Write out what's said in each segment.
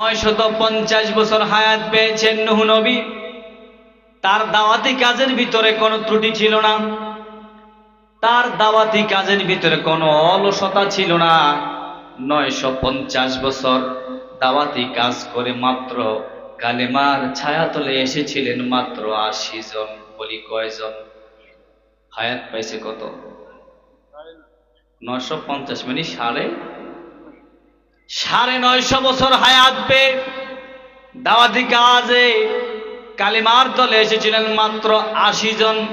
নয়শত পঞ্চাশ বছর হায়াত পেয়েছেন নুহ নবী। তার দাওয়াতি কাজের ভিতরে কোনো ত্রুটি ছিল না। তার দাওয়াতি কাজের ভিতরে কোনো অলসতা ছিল না। নয়শো পঞ্চাশ বছর দাওয়াতি কাজ করে মাত্র কালেমার ছায়াতলে এসেছিলেন মাত্র আশি জন বলি কয়জন? হায়াত পাইছে কত? নয়শো পঞ্চাশ মানে সাড়ে সাড়ে নয়শো বছর হায়াত পেয়ে দাওয়াতি কাজে কালিমার তলে এসেছিলেন মাত্র আশি জন।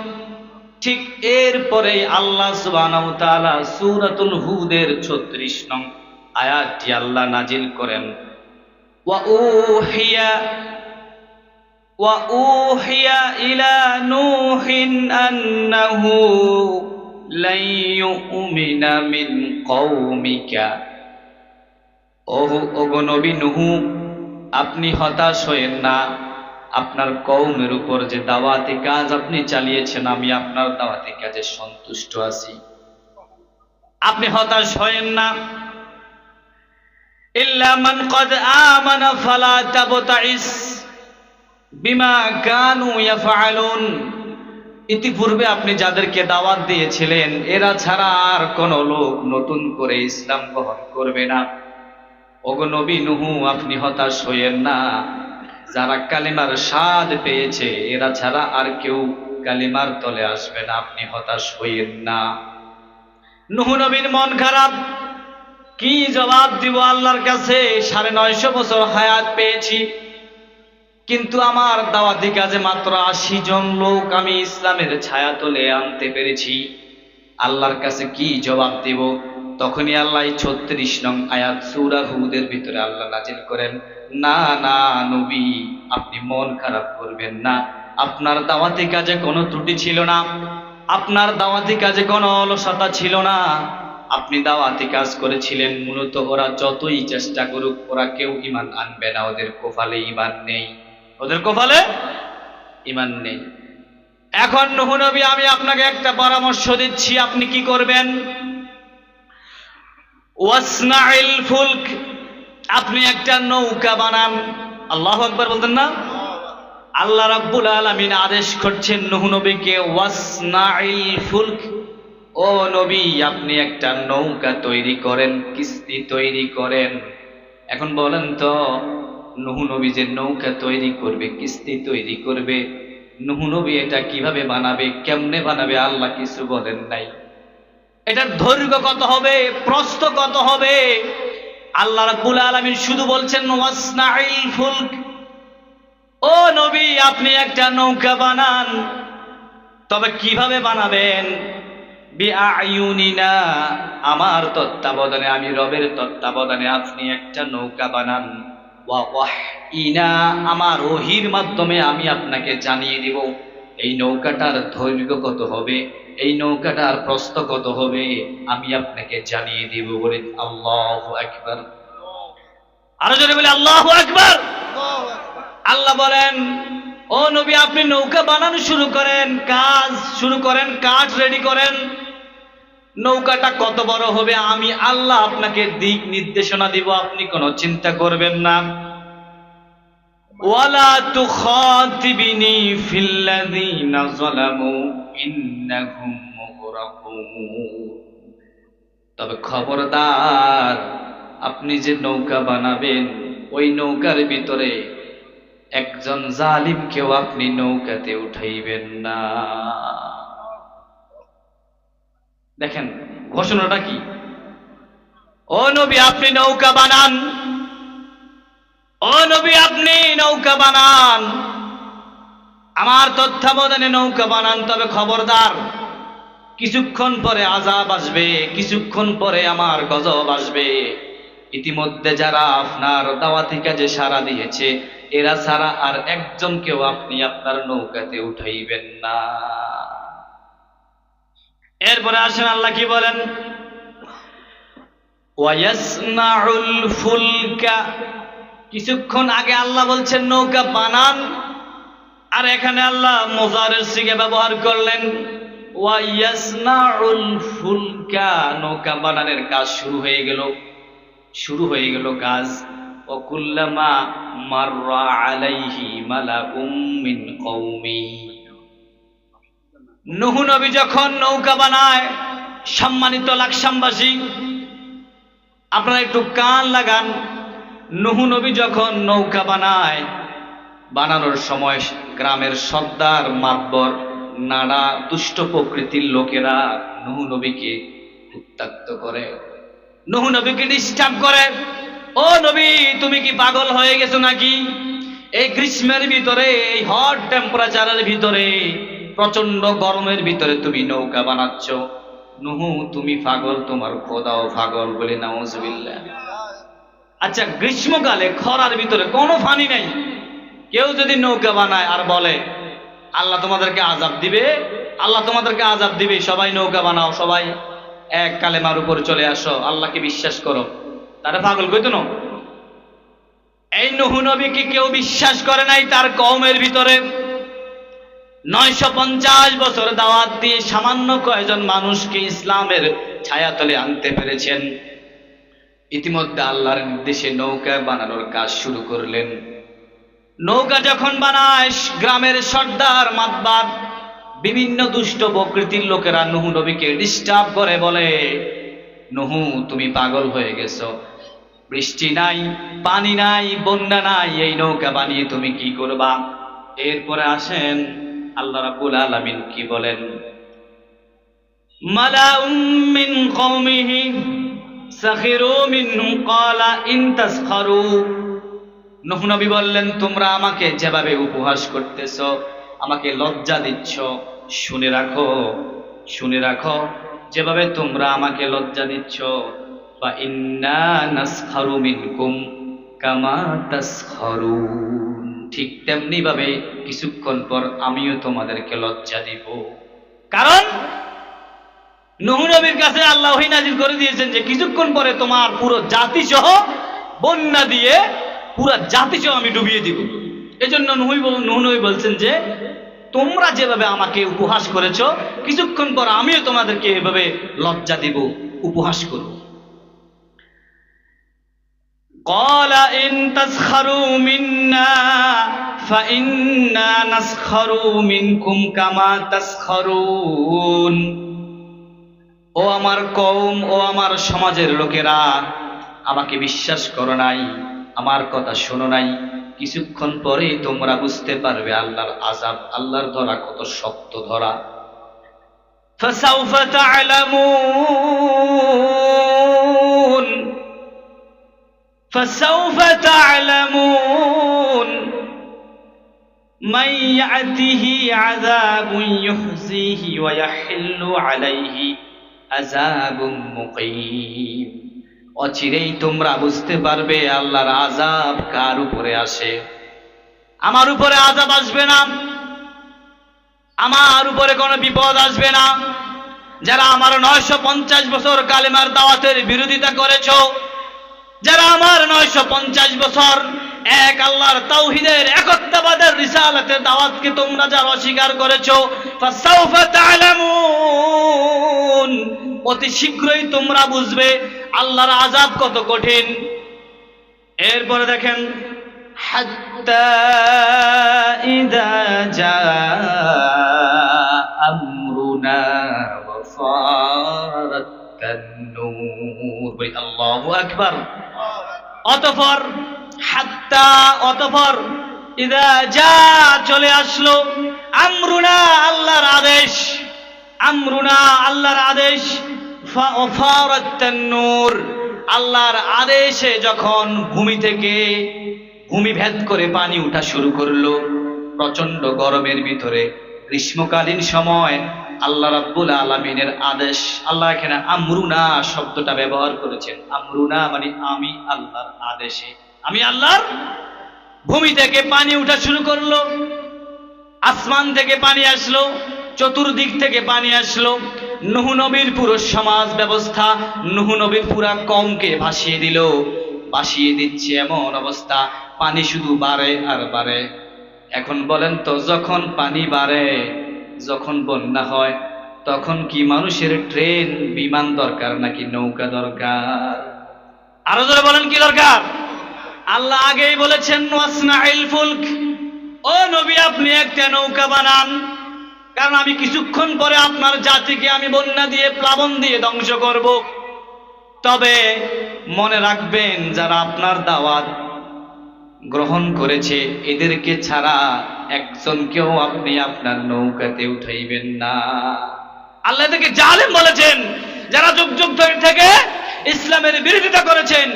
ঠিক এরপরে আল্লাহ সুবহানাহু ওয়া তাআলা হুদের 36 নং আয়াতটি আল্লাহ নাজিল করেন। ওয়া ইউমিনা মিন কওমিকা। ওহো ওগো নবী নুহু, আপনি হতাশ হয়েন না। আপনার কৌমের উপর যে দাওয়াতি কাজ আপনি চালিয়েছেন, আমি আপনার দাওয়াতি কাজে সন্তুষ্ট আছি। আপনি হতাশ হয়েন না। ইল্লা মান কদ আমানা ফালা তাবতাইস বিমা কানু ইয়াফআলুন। ইতিপূর্বে আপনি যাদেরকে দাওয়াত দিয়েছিলেন, এরা ছাড়া আর কোন লোক নতুন করে ইসলাম গ্রহণ করবে না। নবী নুহু, আপনি হতাশ হইয়েন না। যারা কালিমার স্বাদ পেয়েছে, এরা ছাড়া আর কেউ কালিমার তলে আসবে না, আপনি হতাশ হইয়েন না। নুহু নবীর মন খারাপ। কি জবাব দিব আল্লাহর কাছে? সাড়ে নয়শো বছর হায়াত পেয়েছি। কিন্তু আমার দাওয়াতি কাজে মাত্র আশি জন লোক আমি ইসলামের ছায়া তলে আনতে পেরেছি। আল্লাহর কাছে কি জবাব দিব? তখনই আল্লাহ ছত্রিশ নং আয়াত সূরা হুদের ভিতরে আল্লাহ নাজিল করেন, না না, নবী, আপনি মন খারাপ করবেন না। আপনার দাওয়াতি কাজে কোনো ত্রুটি ছিল না। আপনার দাওয়াতি কাজে কোনো অলসতা ছিল না। আপনি দাওয়াতি কাজ করেছিলেন, মূলত ওরা যতই চেষ্টা করুক, ওরা কেউ ইমান আনবে না। ওদের কোফালে ইমান নেই। ওদের কোফালে ইমান নেই। এখন নবী, আমি আপনাকে একটা পরামর্শ দিচ্ছি, আপনি কি করবেন? ওয়াসনাইল ফুলক, আপনি একটা নৌকা বানান। আল্লাহ আকবার বলতেন না? আল্লাহ রাব্বুল আলামিন আদেশ করছেন, নুহু নবীকে ওয়াসনাইল ফুলক। ও নবী, আপনি একটা নৌকা তৈরি করেন, কিস্তি তৈরি করেন। এখন বলেন তো, নুহু নবী যে নৌকা তৈরি করবে, কিস্তি তৈরি করবে, নুহু নবী এটা কীভাবে বানাবে, কেমনে বানাবে, আল্লাহ কিছু বলেন নাই। এটার দৈর্ঘ্য কত হবে? প্রস্থ কত হবে? আল্লাহ রাব্বুল আলামিন শুধু বলছেন ওয়াসনাইল ফুলক। ও নবী, আপনি একটা নৌকা বানান। তবে কীভাবে বানাবেন? বিআইউনিনা আমার তত্ত্বাবধানে, আমি রবের তত্ত্বাবধানে আপনি একটা নৌকা বানান। ওয়া ওয়াহইনা, আমার ওহির মাধ্যমে আমি আপনাকে জানিয়ে দিব। এই নৌকাটার দৈর্ঘ্য কত হবে? এই নৌকাটার প্রস্থ কত হবে? আমি আপনাকে জানিয়ে দিব বলে আল্লাহ একবার আরও জোরে বলে, আল্লাহ একবার আল্লাহ বলেন, ও নবী, আপনি নৌকা বানানো শুরু করেন, কাজ শুরু করেন কাঠ রেডি করেন। নৌকাটা কত বড় হবে, আমি আল্লাহ আপনাকে দিক নির্দেশনা দিব, আপনি কোনো চিন্তা করবেন না। ওয়ালা তুখাতিবিনি ফিল্লাযীনা যালামু ইন্নাহুম মুগরাকুন। তবে খবরদার, আপনি যে নৌকা বানাবেন, ওই নৌকার ভিতরে একজন জালিমকেও আপনি নৌকাতে উঠাইবেন না। দেখেন, ঘোষণাটা কি? ও নবী, আপনি নৌকা বানান। ও নবী, আপনি নৌকা বানান। আমার তত্ত্বাবধানে নৌকা বানান, তবে খবরদার। কিছুক্ষণ পরে আজাব আসবে, কিছুক্ষণ পরে আমার গজব আসবে। ইতিমধ্যে যারা আপনার দাওয়াতি কাজে সারা দিয়েছে, এরা ছাড়া আর একজনকেও আপনি আপনার নৌকাতে উঠাইবেন না। এরপরে আসেন আল্লাহ কি বলেন? ওয়ায়াসনাউল ফুলকা কিছুক্ষণ আগে আল্লাহ বলছেন, নৌকা বানান। আর এখানে আল্লাহ মোজারের সিগে ব্যবহার করলেন ওয়াইয়াসনাউল ফুলকা। নৌকা বানানের কাজ শুরু হয়ে গেল। শুরু হয়ে গেল কাজ। অকুল্লামা মাররা আলাইহি মালা উম্মিন কৌমি নহু নবী যখন নৌকা বানায়, সম্মানিত লাকসামবাসী, আপনারা একটু কান লাগান। নুহু নবী যখন নৌকা বানায়, বানানোর সময় গ্রামের সর্দার মাতবর, নানা দুষ্ট প্রকৃতির লোকেরা নুহু নবীকে উত্তাক্ত করে। নুহু নবীকে ডিস্টার্ব করে, ও নবী, তুমি কি পাগল হয়ে গেছো নাকি? এই গ্রীষ্মের ভিতরে, এই হট টেম্পারেচারের ভিতরে প্রচণ্ড গরমের ভিতরে তুমি নৌকা বানাচ্ছ। নুহু, তুমি পাগল, তোমার খোদাও পাগল বলে নাউজুবিল্লাহ। আচ্ছা গ্রীষ্মকালে খরার ভিতরে কোনো ফানি নেই। কেউ যদি নৌকা বানায় আর বলে, আল্লাহ তোমাদেরকে আজাব দিবে, আল্লাহ তোমাদেরকে আজাব দিবে, সবাই নৌকা বানাও, সবাই এক কালেমার উপর চলে আসো, আল্লাহকে বিশ্বাস করো। তারা পাগল কইতো না? এই নহু নবীকে কেউ বিশ্বাস করে নাই তার কওমের ভিতরে। নয়শো পঞ্চাশ বছর দাওয়াত দিয়ে সামান্য কয়েকজন মানুষকে ইসলামের ছায়াতলে আনতে পেরেছেন। ইতিমধ্যে আল্লাহর নির্দেশে নৌকা বানানোর কাজ শুরু করলেন। নৌকা যখন বানায়, গ্রামের সর্দার মাতবার বিভিন্ন দুষ্ট প্রকৃতির লোকেরা নুহু নবীকে ডিস্টার্ব করে, বলে, নুহু, তুমি পাগল হয়ে গেছো। বৃষ্টি নাই, পানি নাই, বন্যা নাই, এই নৌকা বানিয়ে তুমি কি করবা? এরপরে আসেন আল্লাহ রাব্বুল আলামিন কি বলেন? মালাউম মিন কওমিহি সাখিরু মিনহু ক্বালা ইন তাসখারু। নূহ নবী বললেন, তোমরা আমাকে যেভাবে উপহাস করতেছ, আমাকে লজ্জা দিচ্ছ, শুনে রাখো শুনে রাখো, যেভাবে তোমরা আমাকে লজ্জা দিচ্ছ, বা ইন্না নাসখারু মিনকুম কামা তাসখারুন। ঠিক তেমনি ভাবে কিছুক্ষণ পর আমিও তোমাদেরকে লজ্জা দিব। কারণ নূহ নবীর কাছে আল্লাহ ওহী নাজিল করে দিয়েছেন যে কিছুক্ষণ পরে তোমার পুরো জাতি সহ বন্যা দিয়ে পুরো জাতি সহ আমি ডুবিয়ে দিব এজন্য নুহুই বল- নূহ নবী বলছেন যে তোমরা যেভাবে আমাকে উপহাস করেছো কিছুক্ষণ পর আমিও তোমাদেরকে এভাবে লজ্জা দিব উপহাস করব قال إن تسخروا منا فإنا نسخر منكم كما تسخرون ও আমার কওম ও আমার সমাজের লোকেরা আমাকে বিশ্বাস করো নাই আমার কথা শোনো নাই কিছুক্ষণ পরেই তোমরা বুঝতে পারবে আল্লাহর আজাব আল্লাহর ধরা কত শক্ত ধরা فسوف تعلمون فسوف تعلمون من يأته عذاب يخزيه ويحل عليه অচিরেই তোমরা বুঝতে পারবে আল্লাহর আজাব কার উপরে আসে। আমার উপরে আজাব আসবে না। আমার উপরে কোনো বিপদ আসবে না। যারা আমার নয়শো পঞ্চাশ বছর কালেমার দাওয়াতের বিরোধিতা করেছ, যারা আমার নয়শো পঞ্চাশ বছর এক আল্লাহর তাওহিদের একত্ববাদের রিসালাতের দাওয়াতকে তোমরা যারা অস্বীকার করেছ, ফাসাউফা তা'লামুন অতি শীঘ্রই তোমরা বুঝবে আল্লাহর আজাব কত কঠিন। এরপরে দেখেন, হাত্তা ইদা জা আমরুনা ওয়া ফারাত তান্নুর বলি, আল্লাহু আকবার। অতঃপর হাত্তা অতঃপর ইদা যা চলে আসলো, আমরুনা আল্লাহর আদেশ, আমরুনা আল্লাহর আদেশ তান্নুর আল্লাহর আদেশে যখন ভূমি থেকে ভূমি ভেদ করে পানি উঠা শুরু করল প্রচণ্ড গরমের ভিতরে, গ্রীষ্মকালীন সময়, আল্লাহ রাব্বুল আলমিনের আদেশ, আল্লাহ এখানে আমরুনা শব্দটা ব্যবহার করেছেন। আমরুনা মানে আমি আল্লাহর আদেশে। আমি আল্লাহর ভূমি থেকে পানি উঠা শুরু করল, আসমান থেকে পানি আসলো, চতুর্দিক থেকে পানি আসলো। নুহু নবীর পুরো সমাজ ব্যবস্থা নুহু নবীর পুরা কমকে ভাসিয়ে দিল, ভাসিয়ে দিচ্ছে এমন অবস্থা, পানি শুধু বাড়ে আর বাড়ে। এখন বলেন তো, যখন পানি বাড়ে, যখন বন্যা হয়, তখন কি মানুষের ট্রেন, বিমান দরকার নাকি নৌকা দরকার? আরও ধরে বলেন কি দরকার? আল্লাহ আগেই বলেছেন ওয়াসনাইল ফুলক। ও নবী, আপনি একটা নৌকা বানান। কারণ আমি কিছুক্ষণ পরে আপনার জাতিকে আমি বন্যা দিয়ে, প্লাবন দিয়ে ধ্বংস করব। তবে মনে রাখবেন, যারা আপনার দাওয়াত গ্রহণ করেছে, এদেরকে ছাড়া একজনকেও আপনি আপনার নৌকাতে উঠাইবেন না। আল্লাহ থেকে জালেম বলেছেন, যারা যুগ যুগ ধরে থেকে ইসলামের বিরোধিতা করেছেন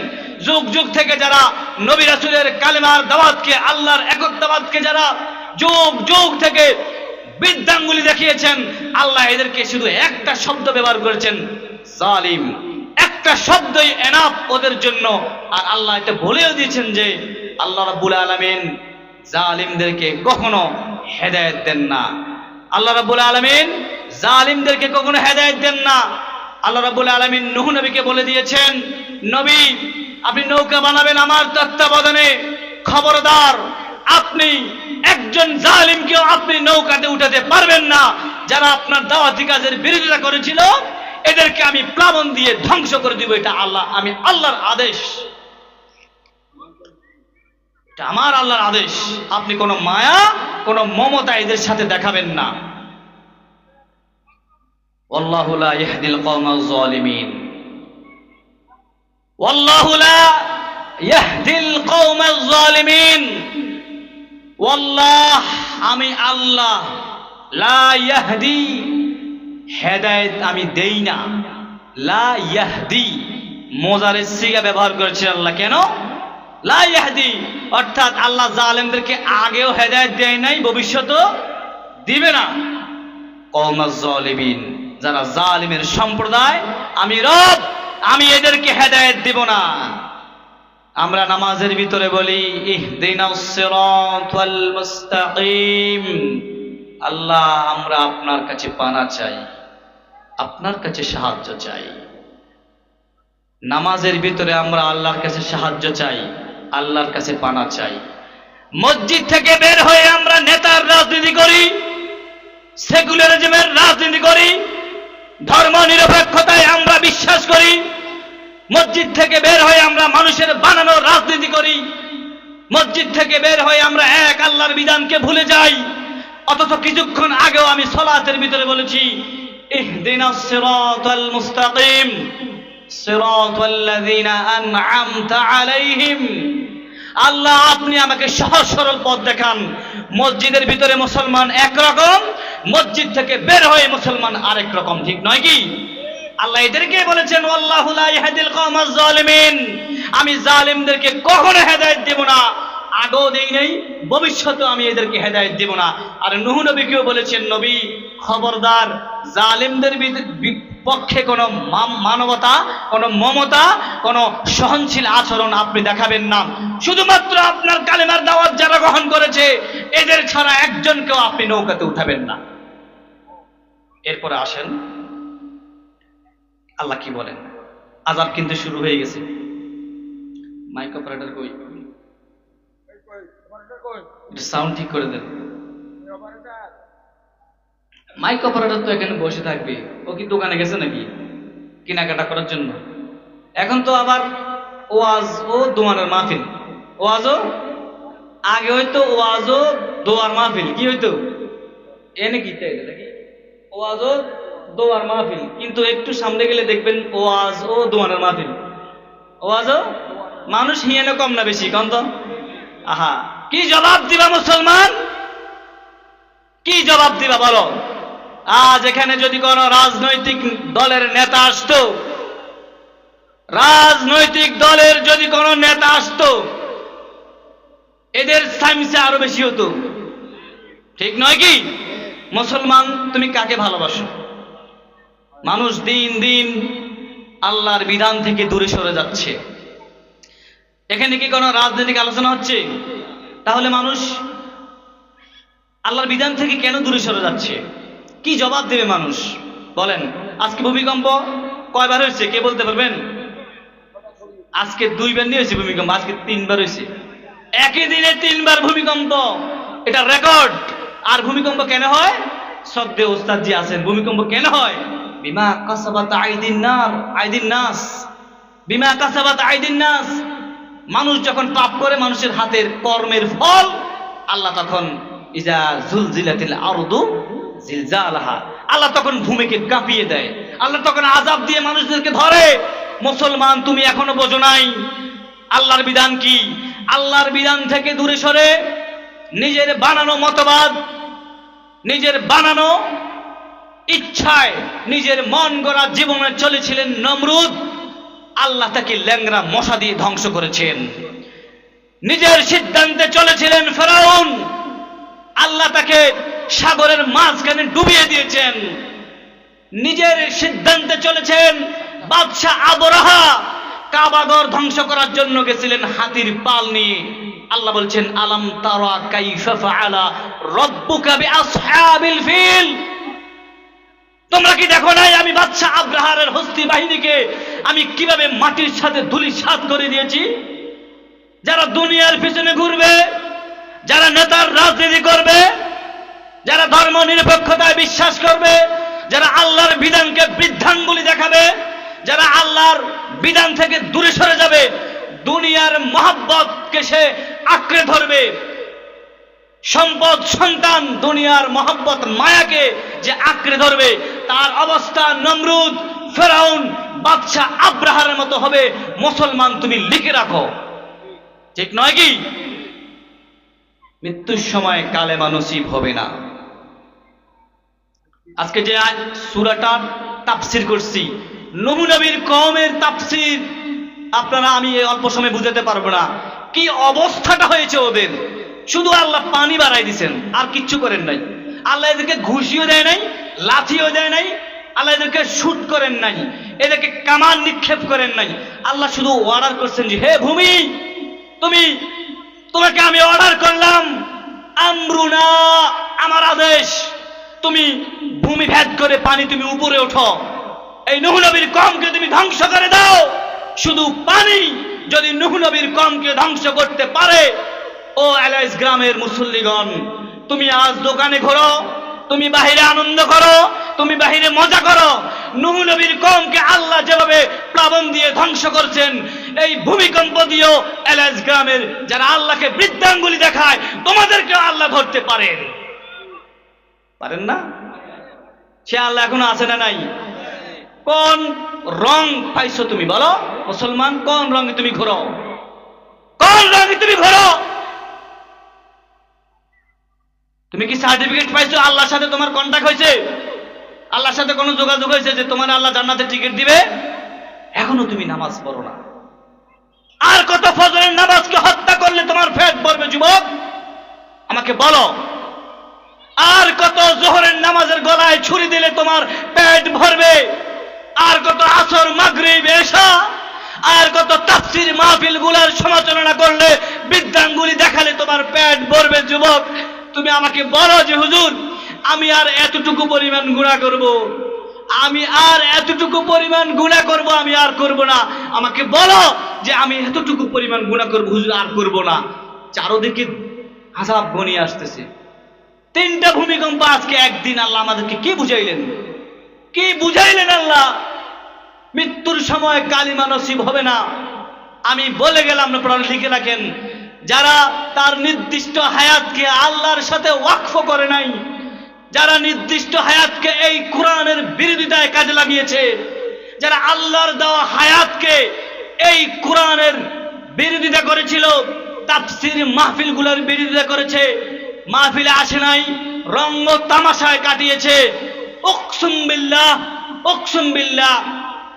যুগ যুগ থেকে যারা নবী রাসুলের কালেমার দাওয়াতকে, আল্লাহর একত্ববাদকে যারা যুগ যুগ থেকে বিদ্যাঙ্গুলি দেখিয়েছেন, আল্লাহ এদেরকে শুধু একটা শব্দ ব্যবহার করেছেন, জালিম। একটা শব্দই এনাফ ওদের জন্য। আর আল্লাহ এটা বলেও দিয়েছেন যে, আল্লাহ রাব্বুল আলামিন জালিমদেরকে কখনো হেদায়েত দেন না। আল্লাহ রাব্বুল আলামিন জালিমদেরকে কখনো হেদায়েত দেন না। আল্লাহ রাব্বুল আলামিন নূহ নবীকে বলে দিয়েছেন, নবী আপনি নৌকা বানাবেন আমার তত্ত্বাবধানে। খবরদার, আপনি একজন জালিমকে আপনি নৌকাতে উঠাতে পারবেন না। যারা আপনার দাওয়াতি কাজের বিরোধিতা করেছিল, এদেরকে আমি প্লাবন দিয়ে ধ্বংস করে দিব, এটা আল্লাহ, আমি আল্লাহর আদেশ। এটা আমার আল্লাহর আদেশ। আপনি কোন মায়া, কোনো মমতা এদের সাথে দেখাবেন না। আল্লাহুল্লাহ ইহদিল কম والله لا يهدي القوم الظالمين والله আমি আল্লাহ লা ইয়াহদি হেদায়েত আমি দেই না লা ইয়াহদি মোজারের সিগা ব্যবহার করেছে আল্লাহ কেন লা ইয়াহদি অর্থাৎ আল্লাহ জালেমদেরকে আগেও হেদায়েত দেয় নাই ভবিষ্যতেও দিবে না কওমাজ জালিমিন যারা জালিমের সম্প্রদায় আমি রব আমি এদেরকে হেদায়েত দেব না। আমরা নামাজের ভিতরে বলি আল্লাহ, আমরা আপনার কাছে পানা চাই, আপনার কাছে সাহায্য চাই। নামাজের ভিতরে আমরা আল্লাহর কাছে সাহায্য চাই, আল্লাহর কাছে পানা চাই। মসজিদ থেকে বের হয়ে আমরা নেতার রাজনীতি করি, সেকুলারিজমের রাজনীতি করি ধর্ম নিরপেক্ষতায় আমরা বিশ্বাস করি। মসজিদ থেকে বের হয়ে আমরা মানুষের বানানো রাজনীতি করি। মসজিদ থেকে বের হয়ে আমরা এক আল্লাহর বিধানকে ভুলে যাই। অথচ কিছুক্ষণ আগেও আমি সলাতের ভিতরে বলেছি মুস্তাকিম, সিরাতাল লাযিনা আন'আমতা আলাইহিম। আল্লাহ, আপনি আমাকে সহজ সরল পথ দেখান। মসজিদের ভিতরে মুসলমান একরকম, মসজিদ থেকে বের হয়ে মুসলমান আরেক রকম, ঠিক নয় কি? আল্লাহ এদেরকে বলেছেন জালিমিন। আমি জালিমদেরকে কখনো হেদায়ত দেব না। আগেও দেই নেই, ভবিষ্যতেও আমি এদেরকে হেদায়ত দেব না। আর নুহ নবীকেও বলেছেন, নবী, খবরদার, জালিমদের পক্ষে কোনো মানবতা কোনো মমতা কোনো সহনশীল আচরণ আপনি দেখাবেন না। শুধুমাত্র আপনার কালেমার দাওয়াত যারা গ্রহণ করেছে এদের ছাড়া একজনকেও আপনি নৌকাতে উঠাবেন না। এরপরে আসেন। আল্লাহ কি বলেন? আজাব কিন্তু শুরু হয়ে গেছে। মাইক অপারেটর কই? সাউন্ড ঠিক করে দেন। মাইক অপারেটর তো এখানে বসে থাকবে। ও কি দোকানে গেছে নাকি? কেনাকাটা করার জন্য। এখন তো আবার ওয়াজ ও দোয়ানের মাহফিল। ওয়াজও আগে হয়তো ওয়াজও দোয়ার মাহফিল। কি হইতো? এনে কি তাই নাকি? ওয়াজও দোয়ার মাহফিল। কিন্তু একটু সামনে গেলে দেখবেন ওয়াজ ও দোয়ানের মাহফিল। ওয়াজও মানুষ হিয়ানে কম না বেশি, কম তো? আহা, কি জবাব দিবা মুসলমান? কি জবাব দিবা বলো? আজ এখানে যদি কোন রাজনৈতিক দলের নেতা আসতো, রাজনৈতিক দলের যদি কোন নেতা আসতো, এদের সাইন্সে আরও বেশি হতো। ঠিক নয় কি? মুসলমান, তুমি কাকে ভালোবাসো? মানুষ দিন দিন আল্লাহর বিধান থেকে দূরে সরে যাচ্ছে। এখানে কি কোনো রাজনৈতিক আলোচনা হচ্ছে? তাহলে মানুষ আল্লাহর বিধান থেকে কেন দূরে সরে যাচ্ছে? কি জবাব দেবে মানুষ? বলেন, আজকে ভূমিকম্প কয়বার হয়েছে? কে বলতে পারবেন? আজকে দুইবার নিয়ে হয়েছে ভূমিকম্প, আজকে তিনবার হয়েছে। একই দিনে তিনবার ভূমিকম্প, এটা রেকর্ড। আর ভূমিকম্প কেন হয়? শ্রদ্ধে ওস্তাদ জি আছেন, ভূমিকম্প কেন হয়? বিমা কাসাবাত আইদিন নার, আইদিন নাস। বিমা কাসাবাত আইদিন নাস। মানুষ যখন পাপ করে, মানুষের হাতের কর্মের ফল, আল্লাহ তখন ইজা জুলজিলাতিল আরদু আল্লাহ তখন ভূমিকে কাঁপিয়ে দেয়। আল্লাহ তখন আজাব দিয়ে মানুষদেরকে ধরে, মুসলমান, তুমি এখনও বোঝো নাই, আল্লাহর বিধান কি? আল্লাহর বিধান থেকে দূরে সরে নিজের বানানো মতবাদ, নিজের বানানো ইচ্ছায় নিজের মন গড়া জীবনে চলেছিলেন নমরুদ। আল্লাহ তাকে ল্যাংরা মশা দিয়ে ধ্বংস করেছেন। নিজের সিদ্ধান্তে চলেছিলেন ফেরাউন। আল্লাহ তাকে সাগরের মাঝখানে ডুবিয়ে দিয়েছেন। নিজের সিদ্ধান্তে চলেছেন বাদশাহ আবরাহা কাবাগর ধ্বংস করার জন্য গেছিলেন হাতির পাল নিয়ে। আল্লাহ বলছেন, আলাম তারা কাইফা ফিল? তোমরা কি দেখো নাই আমি বাদশাহ আব্রাহারের হস্তি বাহিনীকে আমি কীভাবে মাটির সাথে ধুলি সাত করে দিয়েছি? যারা দুনিয়ার পিছনে ঘুরবে, যারা নেতার রাজনীতি করবে যারা ধর্ম নিরপেক্ষতায় বিশ্বাস করবে, যারা আল্লাহর বিধানকে বৃদ্ধাঙ্গুলি দেখাবে, যারা আল্লাহর বিধান থেকে দূরে সরে যাবে, দুনিয়ার মহাব্বতকে সে আঁকড়ে ধরবে। সম্পদ, সন্তান, দুনিয়ার মহব্বত মায়াকে যে আঁকড়ে ধরবে, তার অবস্থা নমরুদ, ফেরাউন, বাদশাহ আব্রাহারের মতো হবে। মুসলমান তুমি লিখে রাখো। ঠিক নয় কি? মৃত্যুর সময় কালেমা নসিব হবে না। আজকে যে আজ সুরাটার তাপসির করছি নবু নবীর কমের তাপসির আপনারা আমি অল্প সময় বুঝাতে পারব না। কি অবস্থাটা হয়েছে ওদের? শুধু আল্লাহ পানি বাড়াই দিছেন, আর কিচ্ছু করেন নাই। আল্লাহ এদেরকে ঘুষিও দেয় নাই লাথিও দেয় নাই, আল্লাহ এদেরকে শুট করেন নাই, এদেরকে কামান নিক্ষেপ করেন নাই। আল্লাহ শুধু অর্ডার করছেন যে, হে ভূমি, তুমি, তোমাকে আমি অর্ডার করলাম। আমরুনা, আমার আদেশ। তুমি ভূমি ভেদ করে পানি তুমি উপরে ওঠো। এই নবীর কমকে তুমি ধ্বংস করে দাও। শুধু পানি যদি নবীর কমকে ধ্বংস করতে পারে, ও এলাইস গ্রামের মুসল্লিগণ, তুমি আজ দোকানে ঘোরো, তুমি বাহিরে আনন্দ করো, তুমি বাহিরে মজা করো। নুহ নবীর কমকে আল্লাহ যেভাবে প্লাবন দিয়ে ধ্বংস করছেন, এই ভূমিকম্প দিয়েও এলাইস গ্রামের যারা আল্লাহকে বৃদ্ধাঙ্গুলি দেখায় তোমাদেরকে আল্লাহ ধরতে পারেন। পারেন না? সে আল্লাহ এখনও আছে না নাই? কোন রং পাইছো তুমি বলো? মুসলমান, কোন রঙে তুমি ঘোরো? কোন রঙে তুমি ঘোরো? তুমি কি সার্টিফিকেট পাইছো? আল্লাহর সাথে তোমার কন্ট্যাক্ট হয়েছে? আল্লাহর সাথে কোনো যোগাযোগ হয়েছে যে তোমার আল্লাহ জান্নাতের টিকিট দিবে? এখনও তুমি নামাজ পড়ো না। আর কত ফজরের নামাজকে হত্যা করলে তোমার ফেট পড়বে যুবক? আমাকে বলো। আর কত জোহরের নামাজের গলায় ছুরি দিলে তোমার পেট ভরবে? আর কত আসর মাগরিব, এশা? আর কত তাফসির মাহফিলগুলার সমালোচনা করলে বিদ্যাঙ্গুলি দেখালে তোমার পেট ভরবে, যুবক? তুমি আমাকে বলো যে, হুজুর, আমি আর এতটুকু পরিমাণ গুণা করব। আমি আর এতটুকু পরিমাণ গুণা করব, আমি আর করব না। আমাকে বলো যে, আমি এতটুকু পরিমাণ গুণা করব, হুজুর, আর করব না। চারোদিকে হাসাব গনিয়ে আসতেছে। তিনটা ভূমিকম্প আজকে একদিন আল্লাহ আমাদেরকে কি বুঝাইলেন? কি বুঝাইলেন আল্লাহ? মৃত্যুর সময় কালিমা নসিব হবে না। আমি বলে গেলাম আপনারা লিখে রাখেন। যারা তার নির্দিষ্ট হায়াতকে আল্লাহর সাথে ওয়াকফ করে নাই, যারা নির্দিষ্ট হায়াতকে এই কোরআনের বিরোধিতায় কাজে লাগিয়েছে, যারা আল্লাহর দেওয়া হায়াতকে এই কোরআনের বিরোধিতা করেছিল, তাফসির মাহফিলগুলোর বিরোধিতা করেছে মাহফিলে আসে নাই, রঙ্গ তামাশায় কাটিয়েছে। অকসুম বিল্লাহ অকসুম বিল্লাহ,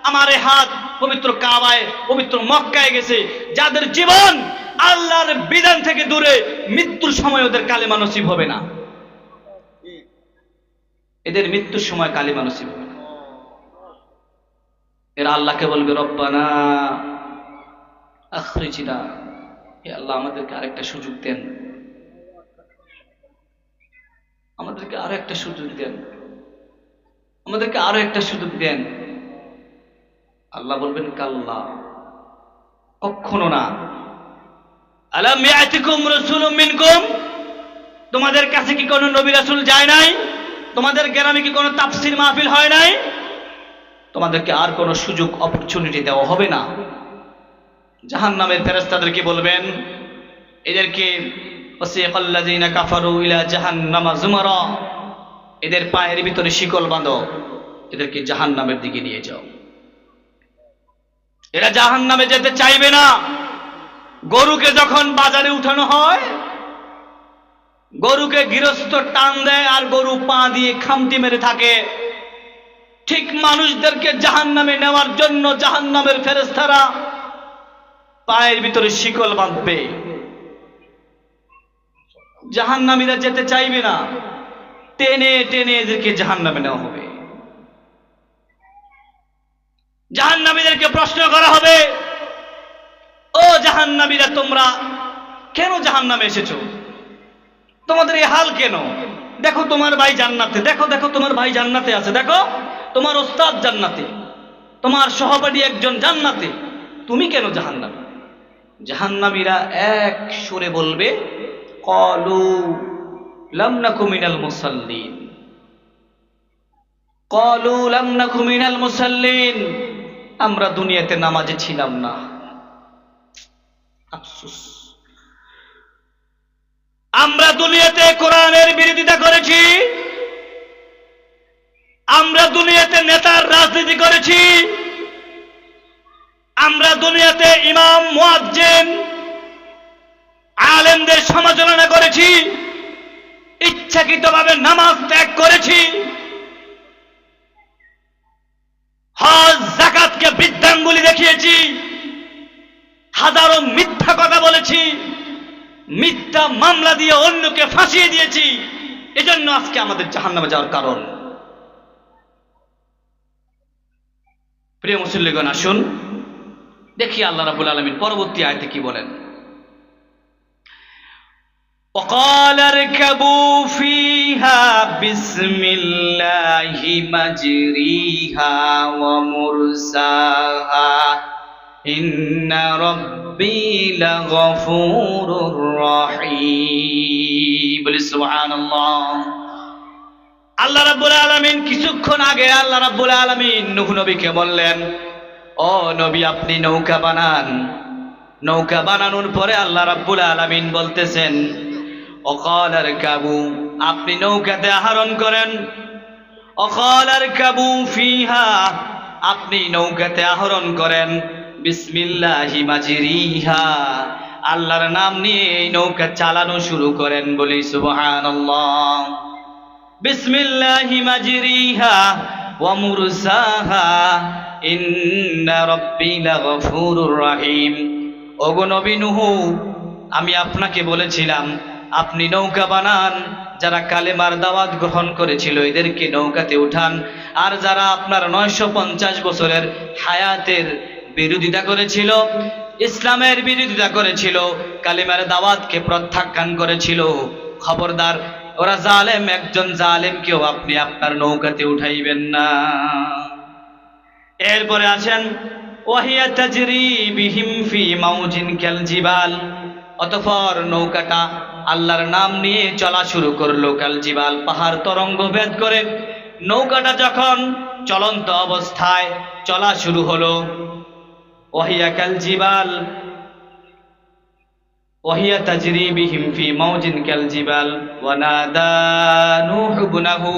আমার হাত পবিত্র কাবায়, পবিত্র মক্কায় গেছে। যাদের জীবন আল্লাহর বিধান থেকে দূরে, মৃত্যুর সময় ওদের কালিমা নসিব হবে না। এদের মৃত্যুর সময় কালিমা নসিব হবে না। এরা আল্লাহকে বলবে, রব্বানা আখরিজিনা। আল্লাহ, আমাদেরকে আরেকটা সুযোগ দেন। আমাদেরকে আরও একটা সুযোগ দেন। আমাদেরকে আরও একটা সুযোগ দেন। আল্লাহ বলবেন, কাল্লা। কখনো না। আলাম ইয়াতিকুম রাসূলুম মিনকুম? তোমাদের কাছে কি কোনো নবী রাসূল যায় নাই? তোমাদের গ্রামে কি কোনো তাফসীর মাহফিল হয় নাই? তোমাদেরকে আর কোনো সুযোগ অপরচুনিটি দেওয়া হবে না। জাহান্নামের ফেরেশতাদেরকে বলবেন, এদেরকে এদের পায়ের ভিতরে শিকল বাঁধো, এদেরকে জাহান্নামের দিকে নিয়ে যাও। এরা জাহান্নামে যেতে চাইবে না। গরুকে যখন বাজারে উঠানো হয়, গরুকে গৃহস্থ টান দেয় আর গরু পা দিয়ে খামতি মেরে থাকে। ঠিক মানুষদেরকে জাহান্নামে নেওয়ার জন্য জাহান্নামের ফেরেস্তারা পায়ের ভিতরে শিকল বাঁধবে। জাহান্নামীরা যেতে চাইবে না। টেনে টেনে এদেরকে জাহান্নামে নেওয়া হবে। জাহান্নামীদেরকে প্রশ্ন করা হবে, ও জাহান্নামীরা, তোমরা কেন জাহান্নামে এসেছ? তোমাদের এই হাল কেন? দেখো তোমার ভাই জান্নাতে, দেখো দেখো তোমার ভাই জান্নাতে আছে, দেখো তোমার ওস্তাদ জান্নাতে, তোমার সহপাঠী একজন জান্নাতে। তুমি কেন জাহান্নামী? জাহান্নামীরা এক সুরে বলবে কলু কলু আমরা দুনিয়াতে নামাজে ছিলাম না। আমরা দুনিয়াতে কোরআনের বিরোধিতা করেছি। আমরা দুনিয়াতে নেতার রাজনীতি করেছি। আমরা দুনিয়াতে ইমাম, মুয়াজ্জিন আলেমদের সমালোচনা করেছি, ইচ্ছাকৃতভাবে নামাজ ত্যাগ করেছি। হজ জাকাতকে বৃদ্ধাঙ্গুলি দেখিয়েছি। হাজারো মিথ্যা কথা বলেছি। মিথ্যা মামলা দিয়ে অন্যকে ফাঁসিয়ে দিয়েছি। এজন্য আজকে আমাদের জাহান্নামে যাওয়ার কারণ। প্রিয় মুসল্লিগণ, আসুন। দেখি আল্লাহ রাবুল আলমীর পরবর্তী আয়তে কি বলেন। وقال اركبوا فيها بسم الله مجريها ومرساها إن ربي لغفور رحيم বলি সুবহানাল্লাহ আল্লাহ রাব্বুল আলামিন কিছুক্ষণ আগে আল্লাহ রাব্বুল আলামিন নূহ নবীকে বললেন ও নবী আপনি নৌকা বানান নৌকা বানানোর পরে আল্লাহ রাব্বুল আলামিন বলতেছেন অকালার কাবু, আপনি নৌকাতে আহরণ করেন। অকালার কাবু ফিহা, আপনি নৌকাতে আহরণ করেন। বিসমিল্লাহি মাজিরিহা, আল্লাহর নাম নিয়ে এই নৌকা চালানো শুরু করেন বলি সুবহানাল্লাহ। বিসমিল্লাহি মাজিরিহা, ওয়া মুরসাহা, ইন্না রাব্বি লাগফুরুর রহিম। ওগো নবী নূহ, আমি আপনাকে বলেছিলাম আপনি নৌকা বানান, যারা কালেমার দাওয়াত গ্রহণ করেছিল এদেরকে নৌকাতে উঠান। আর যারা আপনার নয়শো পঞ্চাশ বছরের হায়াতের বিরোধিতা করেছিল, ইসলামের বিরোধিতা করেছিল, কালেমার দাওয়াতকে প্রত্যাখ্যান করেছিল, খবরদার, ওরা জালেম, একজন জালেমকেও আপনি আপনার নৌকাতে উঠাইবেন না। এরপরে আছেন ওয়াহিয়া তাজরি বিহিম ফি মাউজিন কাল জিবাল। অতঃপর নৌকাটা আল্লাহর নাম নিয়ে চলা শুরু করল কাল জিবাল পাহাড় তরঙ্গ ভেদ করে। নৌকাটা যখন চলন্ত অবস্থায় চলা শুরু হলো ওয়াহিয়া কাল জিবাল ওয়াহিয়া তাজরি বিহিম ফি মাউজিন কাল জিবাল ওয়ানাদা নূহ ইবনাহু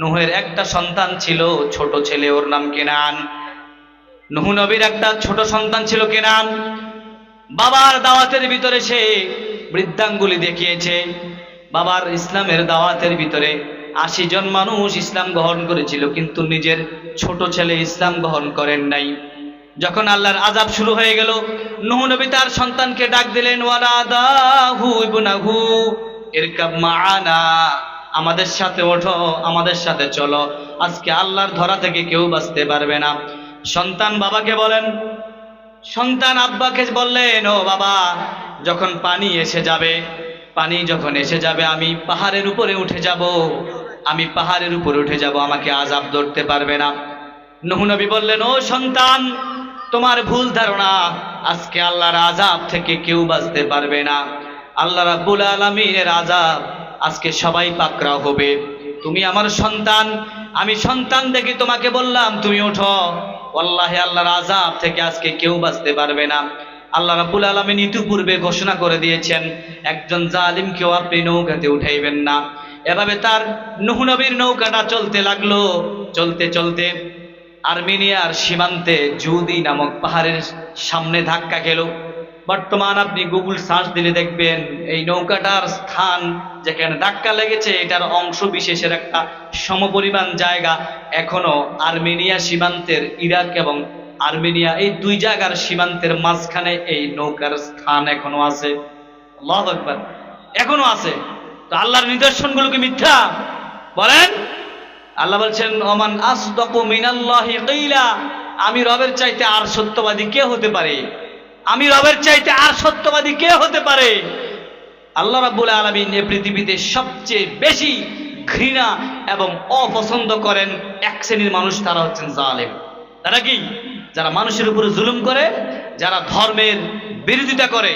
নূহের একটা সন্তান ছিল ছোট ছেলে, ওর নাম কেনান। নূহ নবীর একটা ছোট সন্তান ছিল কেনান। বাবার দাওয়াতের ভিতরে সে বৃদ্ধাঙ্গুলি দেখিয়েছে। বাবার ইসলামের দাওয়াতের ভিতরে আশি জন মানুষ ইসলাম গ্রহণ করেছিল, কিন্তু নিজের ছোট ছেলে ইসলাম গ্রহণ করেন নাই। যখন আল্লাহর আজাব শুরু হয়ে গেল, নূহ নবী তার সন্তানকে ডাক দিলেন আমাদের সাথে ওঠো, আমাদের সাথে চলো। আজকে আল্লাহর ধরা থেকে কেউ বাঁচতে পারবে না। সন্তান বাবাকে বলেন সন্তান আব্বাকে বললেন, ও বাবা, যখন পানি এসে যাবে, পানি যখন এসে যাবে, আমি পাহাড়ের উপরে উঠে যাব। আমি পাহাড়ের উপরে উঠে যাব, আমাকে আজাব ধরতে পারবে না। নবী বললেন, ও সন্তান, তোমার ভুল ধারণা, আজকে আল্লাহর আজাব থেকে কেউ বাঁচতে পারবে না। আল্লাহ রাব্বুল আলমিনের আজাব আজকে সবাই পাকড়াও হবে। তুমি আমার সন্তান, আমি সন্তান দেখে তোমাকে বললাম, তুমি ওঠো। আল্লাহ আল্লাহর আজাব থেকে আজকে কেউ বাঁচতে পারবে না। আল্লাহ রাবুল আলমিন ইতিপূর্বে ঘোষণা করে দিয়েছেন, একজন জালিম কেউ আপনি নৌকাতে উঠাইবেন না। এভাবে তার নহুনবীর নৌকাটা চলতে লাগল, চলতে চলতে আর্মেনিয়ার সীমান্তে জুদি নামক পাহাড়ের সামনে ধাক্কা খেল। বর্তমান আপনি গুগল সার্চ দিলে দেখবেন এই নৌকাটার স্থান যেখানে ধাক্কা লেগেছে, এটার অংশ বিশেষের একটা সমপরিমাণ জায়গা এখনও আর্মেনিয়া সীমান্তের ইরাক এবং আর্মেনিয়া, এই দুই জায়গার সীমান্তের মাঝখানে এই নৌকার স্থান এখনও আছে। আল্লাহু আকবার। এখনও আছে। তো আল্লাহর নিদর্শনগুলো কি মিথ্যা? বলেন। আল্লাহ বলছেন, ওমান আসদাকু মিনাল্লাহি কিলা আমি রবের চাইতে আর সত্যবাদী কে হতে পারে? আমি রবের চাইতে আর সত্যবাদী কে হতে পারে? আল্লাহ রাব্বুল আলামিন এ পৃথিবীতে সবচেয়ে বেশি ঘৃণা এবং অপছন্দ করেন এক শ্রেণির মানুষ, তারা হচ্ছেন জালেম। তারা কি? যারা মানুষের উপরে জুলুম করে, যারা ধর্মের বিরোধিতা করে।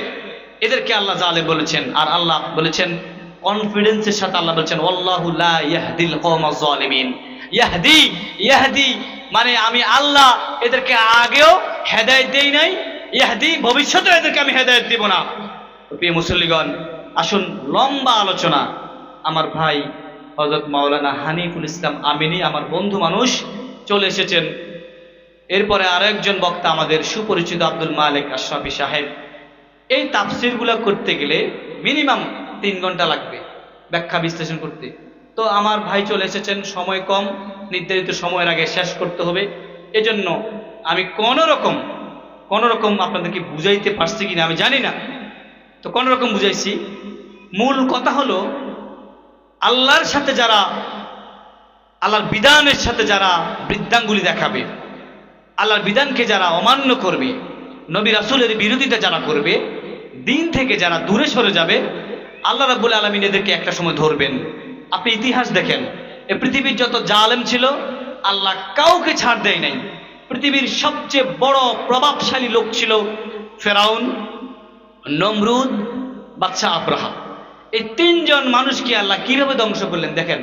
এদেরকে আল্লাহ জালেম বলেছেন। আর আল্লাহ বলেছেন কনফিডেন্সের সাথে আল্লাহ বলেছেন ইয়াহদিল জালিমিন ইয়াহদি ইয়াহদি মানে আমি আল্লাহ এদেরকে আগেও হেদায়েত দেই নাই ইয়াহদি ভবিষ্যতে এদেরকে আমি হেদায়ত দিব না। প্রিয় মুসল্লিগণ, আসুন লম্বা আলোচনা। আমার ভাই হজরত মাওলানা হানিফুল ইসলাম আমিনী, আমার বন্ধু মানুষ, চলে এসেছেন। এরপরে আরও একজন বক্তা আমাদের সুপরিচিত আব্দুল মালিক আশরাফি সাহেব। এই তাফসিরগুলো করতে গেলে মিনিমাম তিন ঘণ্টা লাগবে ব্যাখ্যা বিশ্লেষণ করতে। তো আমার ভাই চলে এসেছেন, সময় কম, নির্ধারিত সময়ের আগে শেষ করতে হবে। এজন্য আমি কোনো রকম কোনো রকম আপনাদেরকে বুঝাইতে পারছি কিনা আমি জানি না। তো কোনো রকম বুঝাইছি। মূল কথা হলো, আল্লাহর সাথে যারা, আল্লাহর বিধানের সাথে যারা বৃদ্ধাঙ্গুলি দেখাবে, আল্লাহর বিধানকে যারা অমান্য করবে, নবী রাসুলের বিরোধিতা যারা করবে, দিন থেকে যারা দূরে সরে যাবে, আল্লাহ রাব্বুল আলমিন এদেরকে একটা সময় ধরবেন। আপনি ইতিহাস দেখেন, এ পৃথিবীর যত জালেম ছিল, আল্লাহ কাউকে ছাড় দেয় নাই। পৃথিবীর সবচেয়ে বড় প্রভাবশালী লোক ছিল ফেরাউন, নমরুদ বাচ্চা আব্রাহা এই তিনজন মানুষকে আল্লাহ কীভাবে ধ্বংস করলেন দেখেন?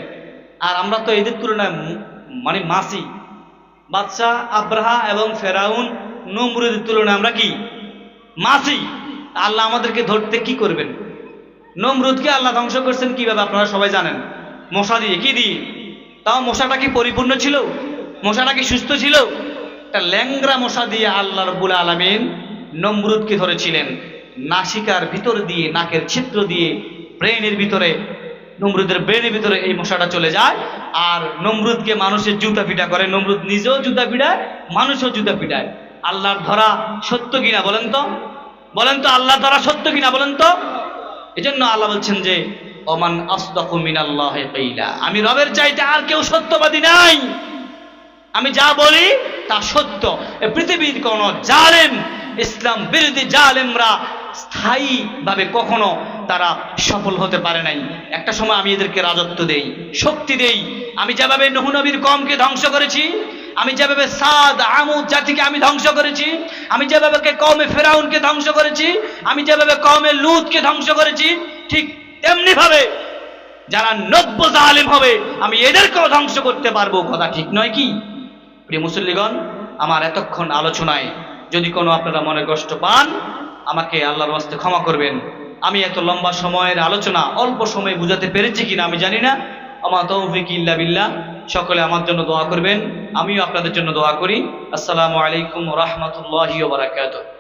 আর আমরা তো এদের তুলনায় মানে মাসি। বাচ্চা আব্রাহা এবং ফেরাউন, নমরুদের তুলনায় আমরা কি? মাসি। আল্লাহ আমাদেরকে ধরতে কি করবেন? নমরুদকে আল্লাহ ধ্বংস করছেন কীভাবে আপনারা সবাই জানেন? মশা দিয়ে। কি দিয়ে? তাও মশাটা কি পরিপূর্ণ ছিল? মশাটা কি সুস্থ ছিল? একটা ল্যাংরা মশা দিয়ে আল্লাহ রব্বুল আলমিন নমরুদকে ধরেছিলেন। নাসিকার ভিতর দিয়ে, নাকের ছিদ্র দিয়ে, ব্রেনের ভিতরে, নমরুদের ব্রেনের ভিতরে এই মশাটা চলে যায়। আর নমরুদকে মানুষের জুতা পিটা করে, নমরুদ নিজেও জুতা পিটায়, মানুষও জুতা পিটায়। আল্লাহর ধরা সত্য কিনা বলেন তো? বলেন তো আল্লাহ ধরা সত্য কিনা বলেন তো? এজন্য আল্লাহ বলছেন যে, ওমান আসদাকু আমি রবের চাইতে আর কেউ সত্যবাদী নাই। আমি যা বলি তা সত্য। পৃথিবীর কোন জালেম, ইসলাম বিরোধী জালেমরা স্থায়ীভাবে কখনো তারা সফল হতে পারে নাই। একটা সময় আমি এদেরকে রাজত্ব দেই, শক্তি দেই। আমি যেভাবে নহু নবীর কমকে ধ্বংস করেছি, আমি যেভাবে সাদ, আমুদ জাতিকে আমি ধ্বংস করেছি, আমি যেভাবে কমে ফেরাউনকে ধ্বংস করেছি, আমি যেভাবে কমে লুতকে ধ্বংস করেছি, ঠিক তেমনি ভাবে যারা নব্য জালিম হবে, আমি এদেরকেও ধ্বংস করতে পারব। কথা ঠিক নয় কি? প্রিয় মুসল্লিগণ, আমার এতক্ষণ আলোচনায় যদি কোনো আপনারা মনে কষ্ট পান, আমাকে আল্লাহর বাস্তে ক্ষমা করবেন। আমি এত লম্বা সময়ের আলোচনা অল্প সময়ে বুঝাতে পেরেছি কিনা আমি জানি না। আমার তৌফিক ইল্লা বিল্লাহ। সকলে আমার জন্য দোয়া করবেন। আমিও আপনাদের জন্য দোয়া করি। আসসালামু আলাইকুম রহমতুল্লাহ বারাকাতুহ।